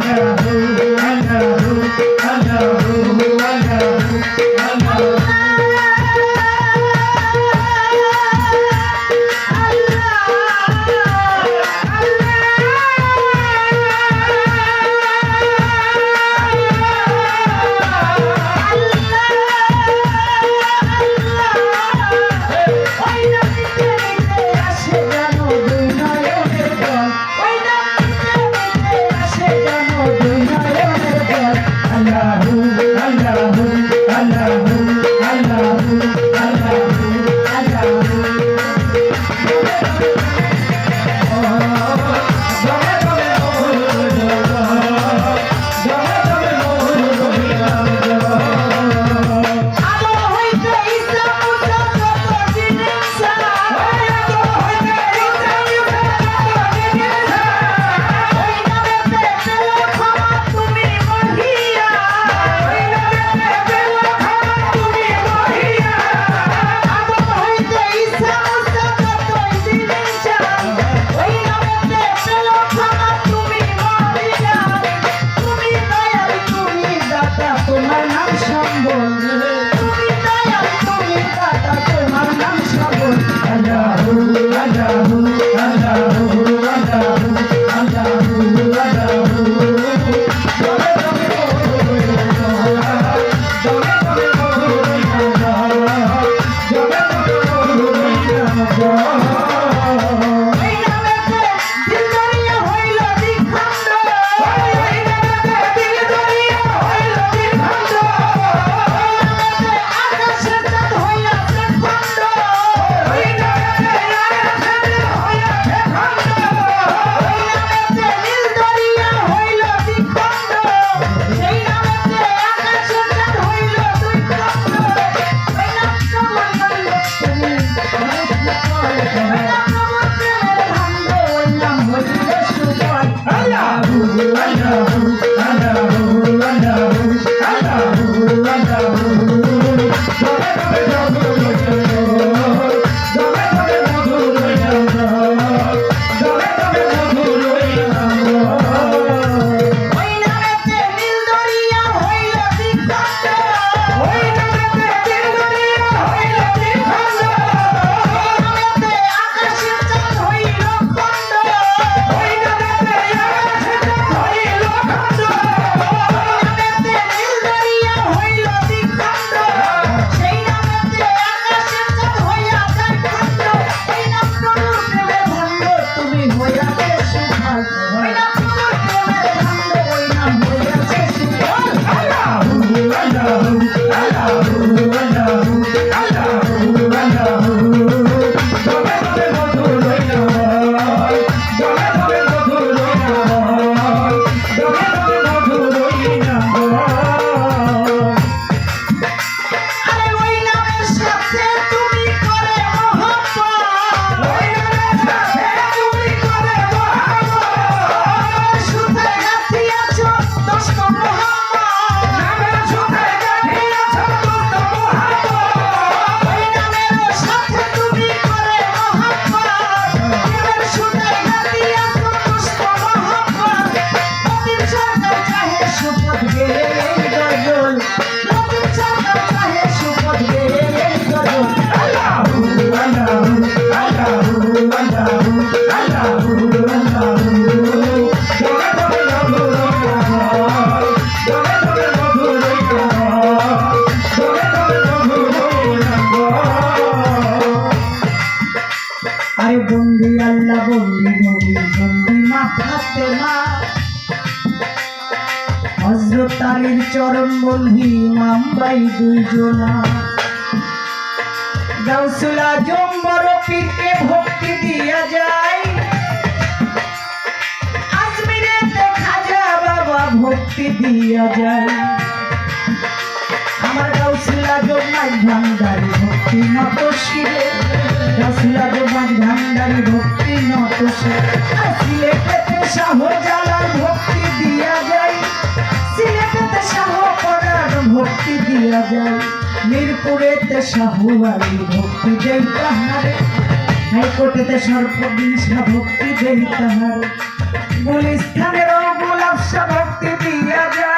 terra I know. বন্দি, আল্লাহ বন্দি নবী বন্দি, মা ফাতে মা হজরত তারির চরম বন্ধি মাম্বাই দুইজনা। গাউসুলা জম্বর পীরকে ভক্তি দিয়া যায়। আজমিরে দেখা যা বাবা, ভক্তি দিয়া যায়। আমার গাউসুলা জম্মাই ভান্ডারি, ভক্তি নত শিরে। জালাল ভক্তি নত সে। সিলেটেতে শাহ জালাল ভক্তি দিয়া যাই সিলেটেতে শাহ করার ভক্তি দিয়া যাই মিরপুরেতে শাহ আলী ভক্তি দিয়া যায়।